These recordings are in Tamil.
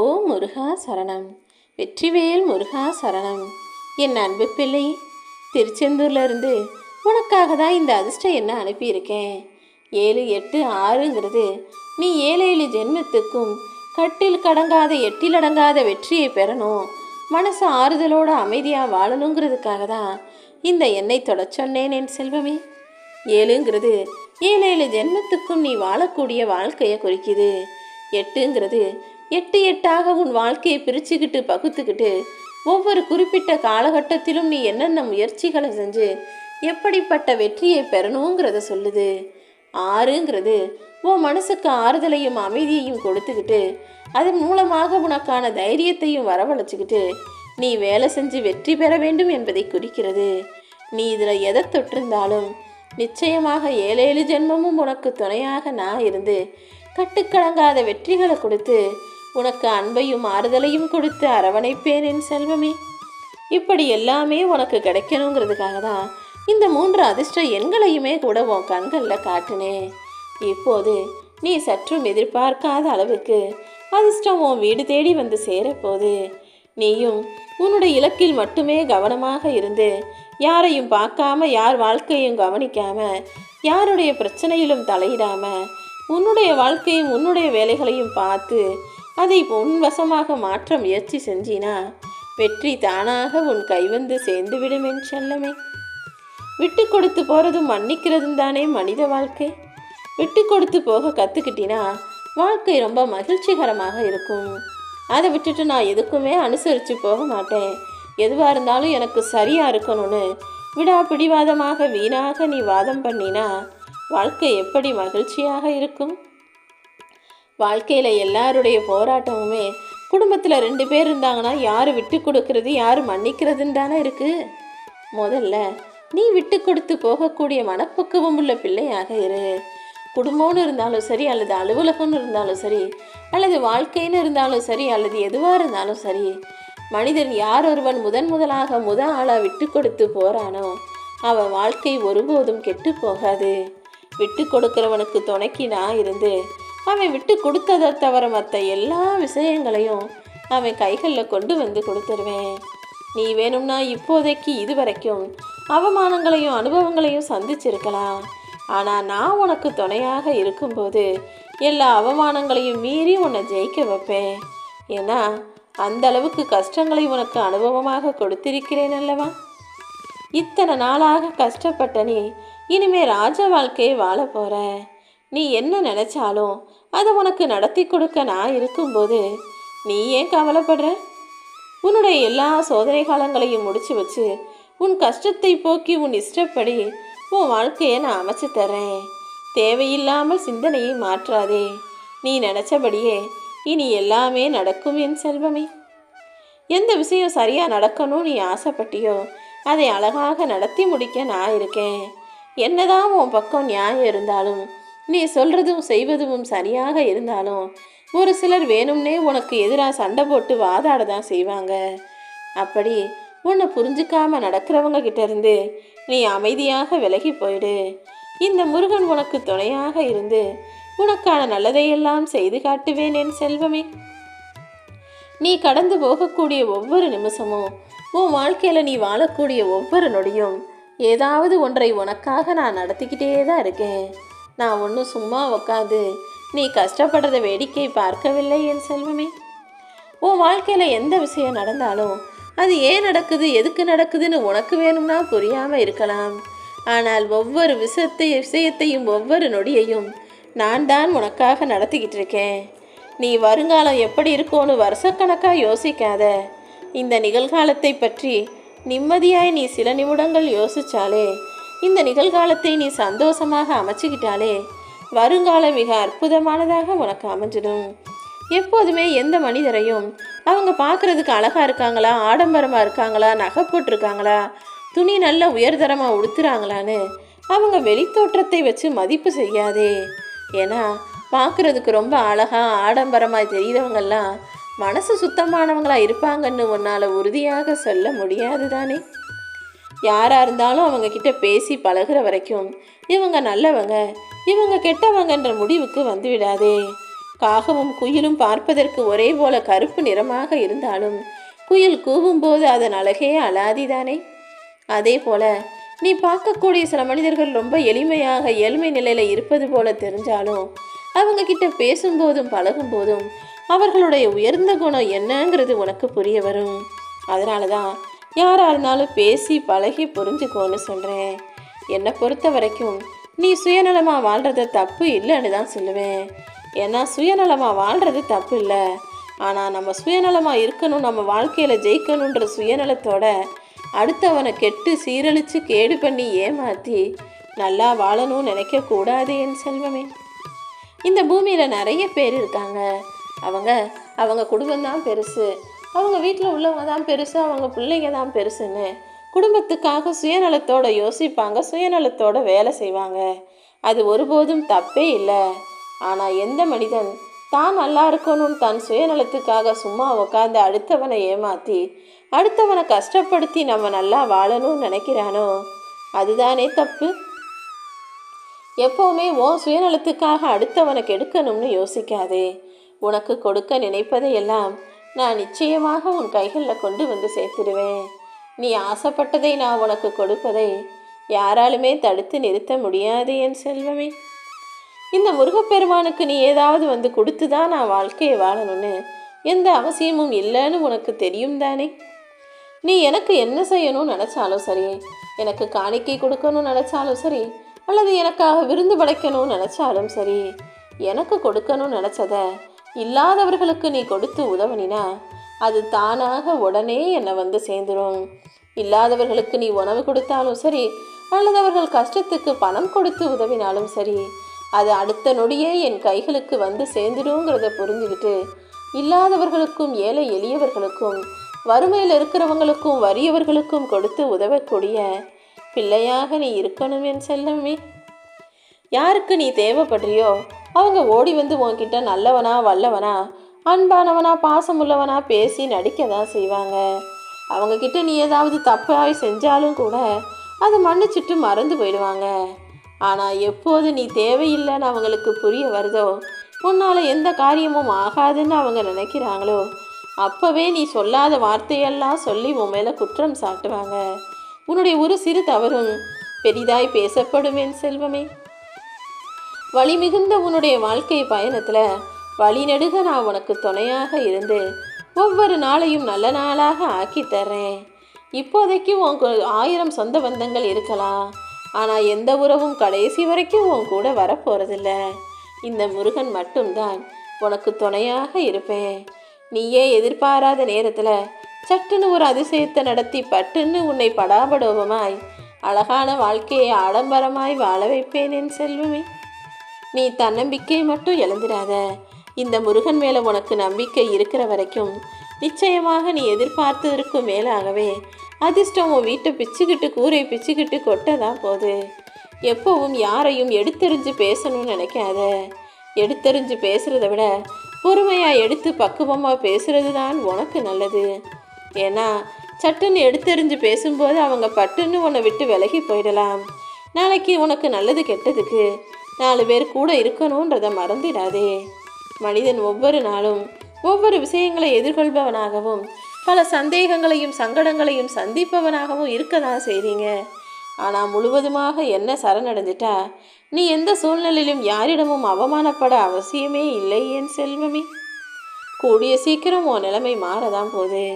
ஓ முருகா சரணம். வெற்றிவேல் முருகா சரணம். என் அன்பு பிள்ளை திருச்செந்தூர்லேருந்து உனக்காக தான் இந்த அதிர்ஷ்டம் என்ன அனுப்பியிருக்கேன்? ஏழு எட்டு ஆறுங்கிறது நீ ஏழு ஏழு ஜென்மத்துக்கும் கட்டில் கடங்காத எட்டில் அடங்காத வெற்றியை பெறணும். மனசு ஆறுதலோட அமைதியாக வாழணுங்கிறதுக்காக தான் இந்த எண்ணெய் தொட சொன்னேன் என் செல்வமே. ஏழுங்கிறது ஏழு ஏழு ஜென்மத்துக்கும் நீ வாழக்கூடிய வாழ்க்கையை குறிக்குது. எட்டுங்கிறது எட்டு எட்டாக உன் வாழ்க்கையை பிரிச்சுக்கிட்டு பகுத்துக்கிட்டு ஒவ்வொரு குறிப்பிட்ட காலகட்டத்திலும் நீ என்னென்ன முயற்சிகளை செஞ்சு எப்படிப்பட்ட வெற்றியை பெறணுங்கிறத சொல்லுது. ஆறுங்கிறது உன் மனசுக்கு ஆறுதலையும் அமைதியையும் கொடுத்துக்கிட்டு அதன் மூலமாக உனக்கான தைரியத்தையும் வரவழைச்சிக்கிட்டு நீ வேலை செஞ்சு வெற்றி பெற வேண்டும் என்பதை குறிக்கிறது. நீ இதில் எதை தொட்டிருந்தாலும் நிச்சயமாக ஏழேழு ஜென்மமும் உனக்கு துணையாக நான் இருந்து கட்டுக்கடங்காத வெற்றிகளை கொடுத்து உனக்கு அன்பையும் ஆறுதலையும் கொடுத்து அரவணைப்பேன் என் செல்வமே. இப்படி எல்லாமே உனக்கு கிடைக்கணுங்கிறதுக்காக தான் இந்த மூன்று அதிர்ஷ்ட எண்களையுமே கூட உன் கண்களில் காட்டினேன் இப்போது நீ சற்றும் எதிர்பார்க்காத அளவுக்கு அதிர்ஷ்டம் உன் வீடு தேடி வந்து சேரப்போது நீயும் உன்னுடைய இலக்கில் மட்டுமே கவனமாக இருந்து யாரையும் பார்க்காம யார் வாழ்க்கையும் கவனிக்காம யாருடைய பிரச்சனையிலும் தலையிடாம உன்னுடைய வாழ்க்கையும் உன்னுடைய வேலைகளையும் பார்த்து அதை உன் வசமாக மாற்ற முயற்சி செஞ்சினா வெற்றி தானாக உன் கைவந்து சேர்ந்துவிடும் என் செல்லமே. விட்டு கொடுத்து போகிறதும் மன்னிக்கிறதும் தானே மனித வாழ்க்கை. விட்டு கொடுத்து போக கற்றுக்கிட்டினா வாழ்க்கை ரொம்ப மகிழ்ச்சிகரமாக இருக்கும். அதை விட்டுட்டு நான் எதுக்குமே அனுசரித்து போக மாட்டேன். எதுவாக இருந்தாலும் எனக்கு சரியாக இருக்கணும்னு விடா பிடிவாதமாக வீணாக நீ வாதம் பண்ணினா வாழ்க்கை எப்படி மகிழ்ச்சியாக இருக்கும்? வாழ்க்கையில் எல்லாருடைய போராட்டமுமே குடும்பத்தில் ரெண்டு பேர் இருந்தாங்கன்னா யார் விட்டு கொடுக்கறது யார் மன்னிக்கிறதுன்னு தானே இருக்குது முதல்ல நீ விட்டு கொடுத்து போகக்கூடிய மனப்பக்குவம் உள்ள பிள்ளையாக இரு. குடும்பம்னு இருந்தாலும் சரி அல்லது அலுவலகம்னு இருந்தாலும் சரி அல்லது வாழ்க்கைன்னு இருந்தாலும் சரி அல்லது எதுவாக இருந்தாலும் சரி மனிதன் யார் ஒருவன் முதன் முதலாக முத ஆளாக விட்டு கொடுத்து போறானோ அவன் வாழ்க்கை ஒருபோதும் கெட்டு போகாது. விட்டு கொடுக்கிறவனுக்கு துணைக்கு நான் இருந்து அவன் விட்டு கொடுத்ததை தவிர மற்ற எல்லா விஷயங்களையும் அவன் கைகளில் கொண்டு வந்து கொடுத்துருவேன். நீ வேணும்னா இப்போதைக்கு இது வரைக்கும் அவமானங்களையும் அனுபவங்களையும் சந்திச்சிருக்கலாம். ஆனால் நான் உனக்கு துணையாக இருக்கும்போது எல்லா அவமானங்களையும் மீறி உன்னை ஜெயிக்க வைப்பேன். ஏன்னா அந்த அளவுக்கு கஷ்டங்களை உனக்கு அனுபவமாக கொடுத்திருக்கிறேன் அல்லவா? இத்தனை நாளாக கஷ்டப்பட்ட நீ இனிமே ராஜ வாழ்க்கையை வாழ போகிற நீ என்ன நினைச்சாலும் அதை உனக்கு நடத்தி கொடுக்க நான் இருக்கும்போது நீ ஏன் கவலைப்படுற? உன்னுடைய எல்லா சோதனை காலங்களையும் முடிச்சு வச்சு உன் கஷ்டத்தை போக்கி உன் இஷ்டப்படி உன் வாழ்க்கையை நான் அமைச்சு தரேன் தேவையில்லாமல் சிந்தனையை மாற்றாதே. நீ நினச்சபடியே இனி எல்லாமே நடக்கும் என் செல்வமே. எந்த விஷயம் சரியாக நடக்கணும் நீ ஆசைப்பட்டியோ அதை அழகாக நடத்தி முடிக்க நான் இருக்கேன். என்னதான் உன் பக்கம் நியாயம் இருந்தாலும் நீ சொல்றதும் செய்வதும் சரியாக இருந்தாலும் ஒரு சிலர் வேணும்னே உனக்கு எதிராக சண்டை போட்டு வாதாட தான் செய்வாங்க. அப்படி உன்னை புரிஞ்சுக்காம நடக்கிறவங்க கிட்ட இருந்து நீ அமைதியாக விலகி போயிடு. இந்த முருகன் உனக்கு துணையாக இருந்து உனக்கான நல்லதையெல்லாம் செய்து காட்டுவேன் என் செல்வமே. நீ கடந்து போகக்கூடிய ஒவ்வொரு நிமிஷமும் உன் வாழ்க்கையில் நீ வாழக்கூடிய ஒவ்வொரு நொடியும் ஏதாவது ஒன்றை உனக்காக நான் நடத்திக்கிட்டே தான் இருக்கேன். நான் ஒன்றும் சும்மா உக்காது நீ கஷ்டப்படுறத வேடிக்கை பார்க்கவில்லை என் செல்வமே. உன் வாழ்க்கையில் எந்த விஷயம் நடந்தாலும் அது ஏன் நடக்குது எதுக்கு நடக்குதுன்னு உனக்கு வேணும்னா புரியாமல் இருக்கலாம். ஆனால் ஒவ்வொரு விஷயத்தை விஷயத்தையும் ஒவ்வொரு நொடியையும் நான் தான் உனக்காக நடத்திக்கிட்டு இருக்கேன். நீ வருங்காலம் எப்படி இருக்கும்னு வருஷக்கணக்காக யோசிக்காத. இந்த நிகழ்காலத்தை பற்றி நிம்மதியாய் நீ சில நிமிடங்கள் யோசிச்சாலே இந்த நிகழ்காலத்தை நீ சந்தோஷமாக அமைச்சுக்கிட்டாலே வருங்காலம் மிக அற்புதமானதாக உனக்கு அமைஞ்சிடும். எப்போதுமே எந்த மனிதரையும் அவங்க பார்க்குறதுக்கு அழகாக இருக்காங்களா ஆடம்பரமாக இருக்காங்களா நகை போட்டிருக்காங்களா துணி நல்ல உயர்தரமாக உடுத்துறாங்களான்னு அவங்க வெளித்தோற்றத்தை வச்சு மதிப்பு செய்யாதே. ஏன்னா பார்க்குறதுக்கு ரொம்ப அழகாக ஆடம்பரமாக தெரிகிறவங்கெல்லாம் மனசு சுத்தமானவங்களாக இருப்பாங்கன்னு உன்னால் உறுதியாக சொல்ல முடியாது தானே யாராக இருந்தாலும் அவங்க கிட்ட பேசி பழகுற வரைக்கும் இவங்க நல்லவங்க. இவங்க கெட்டவங்கன்ற முடிவுக்கு வந்து விடாதே காகமும் குயிலும் பார்ப்பதற்கு ஒரே போல கருப்பு நிறமாக இருந்தாலும் குயில் கூவும்போது அதன் அழகே அலாதிதானே. அதே போல நீ பார்க்கக்கூடிய சில மனிதர்கள் ரொம்ப எளிமையாக ஏழ்மை நிலையில் இருப்பது போல தெரிஞ்சாலும் அவங்க கிட்ட பேசும்போதும் பழகும்போதும் அவர்களுடைய உயர்ந்த குணம் என்னங்கிறது உனக்கு புரிய வரும். அதனால தான் யாராக இருந்தாலும் பேசி பழகி புரிஞ்சுக்கோன்னு சொல்கிறேன் என்னை பொறுத்த வரைக்கும் நீ சுயநலமாக வாழ்கிறது தப்பு இல்லைன்னு தான் சொல்லுவேன். ஏன்னா சுயநலமாக வாழ்கிறது தப்பு இல்லை. ஆனால் நம்ம சுயநலமாக இருக்கணும் நம்ம வாழ்க்கையில் ஜெயிக்கணுன்ற சுயநலத்தோட அடுத்தவனை கெட்டு சீரழித்து கேடு பண்ணி ஏமாற்றி நல்லா வாழணும்னு நினைக்கக்கூடாது என் செல்வமே. இந்த பூமியில் நிறைய பேர் இருக்காங்க. அவங்க அவங்க குடும்பம் தான் பெருசு. அவங்க வீட்டில் உள்ளவங்க தான் பெருசு அவங்க பிள்ளைங்க தான் பெருசுன்னு குடும்பத்துக்காக சுயநலத்தோட யோசிப்பாங்க சுயநலத்தோட வேலை செய்வாங்க. அது ஒருபோதும் தப்பே இல்லை. ஆனால் எந்த மனிதன் தான் நல்லா இருக்கணும்னு தன் சுயநலத்துக்காக சும்மா உட்காந்து அடுத்தவனை ஏமாற்றி அடுத்தவனை கஷ்டப்படுத்தி நம்ம நல்லா வாழணும்னு நினைக்கிறானோ? அதுதானே தப்பு. எப்போவுமே உன் சுயநலத்துக்காக அடுத்தவனை கெடுக்கணும்னு யோசிக்காதே. உனக்கு கொடுக்க நினைப்பதையெல்லாம் நான் நிச்சயமாக உன் கைகளில் கொண்டு வந்து சேர்த்துடுவேன். நீ ஆசைப்பட்டதை நான் உனக்கு கொடுப்பதை யாராலுமே தடுத்து நிறுத்த முடியாது என் செல்வமே. இந்த முருகப்பெருமானுக்கு நீ ஏதாவது வந்து கொடுத்து தான் நான் வாழ்க்கையை வாழணும்னு எந்த அவசியமும் இல்லைன்னு உனக்கு தெரியும் தானே? நீ எனக்கு என்ன செய்யணும்னு நினச்சாலும் சரி எனக்கு காணிக்கை கொடுக்கணும்னு நினச்சாலும் சரி அல்லது எனக்காக விருந்து படைக்கணும்னு நினச்சாலும் சரி எனக்கு கொடுக்கணும்னு நினச்சதை இல்லாதவர்களுக்கு நீ கொடுத்து உதவினா அது தானாக உடனே என்னை வந்து சேர்ந்துடும் இல்லாதவர்களுக்கு நீ உணவு கொடுத்தாலும் சரி அல்லது அவர்கள் கஷ்டத்துக்கு பணம் கொடுத்து உதவினாலும் சரி அது அடுத்த நொடியே என் கைகளுக்கு வந்து சேர்ந்துடுங்கிறத புரிஞ்சுக்கிட்டு இல்லாதவர்களுக்கும் ஏழை எளியவர்களுக்கும் வறுமையில் இருக்கிறவங்களுக்கும் வறியவர்களுக்கும் கொடுத்து உதவக்கூடிய பிள்ளையாக நீ இருக்கணும் என் செல்லமே. யாருக்கு நீ தேவைப்படுறியோ அவங்க ஓடி வந்து உன்கிட்ட நல்லவனா வல்லவனா அன்பானவனா பாசமுள்ளவனா பேசி நடிக்க தான் செய்வாங்க. அவங்கக்கிட்ட நீ ஏதாவது தப்பாய் செஞ்சாலும் கூட அதை மன்னிச்சிட்டு மறந்து போயிடுவாங்க. ஆனால் எப்போது நீ தேவையில்லைன்னு அவங்களுக்கு புரிய வருதோ உன்னால் எந்த காரியமும் ஆகாதுன்னு அவங்க நினைக்கிறாங்களோ அப்போவே நீ சொல்லாத வார்த்தையெல்லாம் சொல்லி உன் மேலே குற்றம் சாட்டுவாங்க. உன்னுடைய ஒரு சிறு தவறும் பெரிதாய் பேசப்படுமேன் செல்வமே. வழி மிகுந்த உன்னுடைய வாழ்க்கை பயணத்தில் வழிநெடுக நான் உனக்கு துணையாக இருந்து ஒவ்வொரு நாளையும் நல்ல நாளாக ஆக்கி தர்றேன். இப்போதைக்கு உன் ஆயிரம் சொந்த பந்தங்கள் இருக்கலாம். ஆனால் எந்த உறவும் கடைசி வரைக்கும் உன் கூட வரப்போகிறதில்ல இந்த முருகன் மட்டும்தான் உனக்கு துணையாக இருப்பேன். நீயே எதிர்பாராத நேரத்தில் சட்டுன்னு ஒரு அதிசயத்தை நடத்தி பட்டுன்னு உன்னை படாபடோபமாய் அழகான வாழ்க்கையை ஆடம்பரமாய் வாழ வைப்பேன் என் செல்வமே. நீ தன்னம்பிக்கை மட்டும் இழந்துடாத. இந்த முருகன் மேலே உனக்கு நம்பிக்கை இருக்கிற வரைக்கும் நிச்சயமாக நீ எதிர்பார்த்ததற்கும் மேலாகவே அதிர்ஷ்டம் உன் வீட்டை பிச்சுக்கிட்டு கூரை பிச்சுக்கிட்டு கொட்டதான் போது போகுது. எப்பவும் யாரையும் எடுத்தெறிஞ்சு பேசணும்னு நினைக்காத. எடுத்தெறிஞ்சு பேசுகிறத விட பொறுமையாக எடுத்து பக்குவமாக பேசுறது தான் உனக்கு நல்லது. ஏன்னா சட்டுன்னு எடுத்தெறிஞ்சு பேசும்போது அவங்க பட்டுன்னு உன்னை விட்டு விலகி போயிடலாம். நாளைக்கு உனக்கு நல்லது கெட்டதுக்கு நாலு பேர் கூட இருக்கணுன்றதை மறந்துடாதே. மனிதன் ஒவ்வொரு நாளும் ஒவ்வொரு விஷயங்களை எதிர்கொள்பவனாகவும் பல சந்தேகங்களையும் சங்கடங்களையும் சந்திப்பவனாகவும் இருக்க தான் செய்றீங்க. ஆனால் முழுவதுமாக என்ன சரணடைஞ்சிட்டா? நீ எந்த சூழ்நிலையிலும் யாரிடமும் அவமானப்பட அவசியமே இல்லை என் செல்வமே. கூடிய சீக்கிரம் உன் நிலைமை மாறதான் போகுது.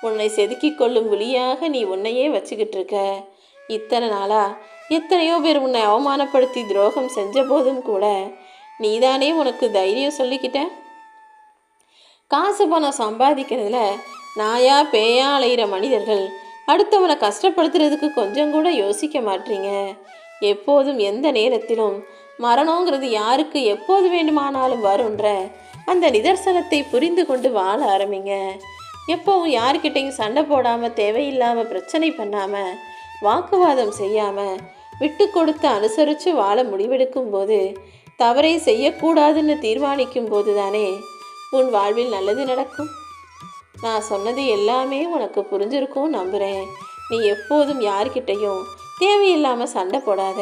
உன்னை செதுக்கிக் கொள்ளும் விழியாக நீ உன்னையே வச்சுக்கிட்டு இருக்க. இத்தனை நாளாக எத்தனையோ பேர் உன்னை அவமானப்படுத்தி துரோகம் செஞ்ச போதும் கூட நீதானே உனக்கு தைரியம் சொல்லிக்கிட்ட? காசு பணம் சம்பாதிக்கிறதுல நாயா பேயா அலைகிற மனிதர்கள் அடுத்தவனை கஷ்டப்படுத்துறதுக்கு கொஞ்சம் கூட யோசிக்க மாட்டீங்க. எப்போதும் எந்த நேரத்திலும் மரணங்கிறது யாருக்கு எப்போது வேண்டுமானாலும் வரும்ன்ற அந்த நிதர்சனத்தை புரிந்து கொண்டு வாழ ஆரம்பிங்க. எப்பவும் யார்கிட்டையும் சண்டை போடாமல் தேவையில்லாமல் பிரச்சனை பண்ணாமல் வாக்குவாதம் செய்யாமல் விட்டு கொடுத்து அனுசரித்து வாழ முடிவெடுக்கும் போது தவறை செய்யக்கூடாதுன்னு தீர்மானிக்கும் போது தானே உன் வாழ்வில் நல்லது நடக்கும். நான் சொன்னது எல்லாமே உனக்கு புரிஞ்சிருக்கும் நம்புகிறேன் நீ எப்போதும் யார்கிட்டையும் தேவையில்லாமல் சண்டை போடாத.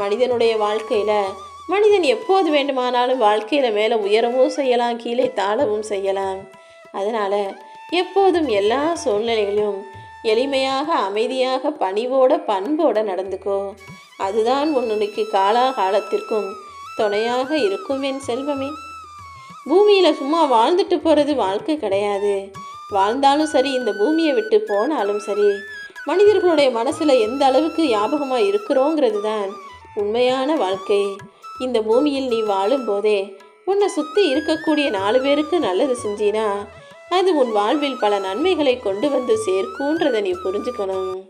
மனிதனுடைய வாழ்க்கையில் மனிதன் எப்போது வேண்டுமானாலும் வாழ்க்கையில் மேலே உயரவும் செய்யலாம் கீழே தாழவும் செய்யலாம். அதனால் எப்போதும் எல்லா சூழ்நிலைகளையும் எளிமையாக அமைதியாக பணிவோட பண்போட நடந்துக்கோ. அதுதான் உன்னுக்கு காலாகாலத்திற்கும் துணையாக இருக்கும் என் செல்வமே. பூமியில் சும்மா வாழ்ந்துட்டு போகிறது வாழ்க்கை கிடையாது. வாழ்ந்தாலும் சரி இந்த பூமியை விட்டு போனாலும் சரி மனிதர்களுடைய மனசில் எந்த அளவுக்கு ஞாபகமாக இருக்கிறோங்கிறது தான் உண்மையான வாழ்க்கை. இந்த பூமியில் நீ வாழும்போதே உன்னை சுற்றி இருக்கக்கூடிய நாலு பேருக்கு நல்லது செஞ்சினா அது உன் வாழ்வில் பல நன்மைகளை கொண்டு வந்து சேர்க்குன்றதை நீ புரிஞ்சுக்கணும்.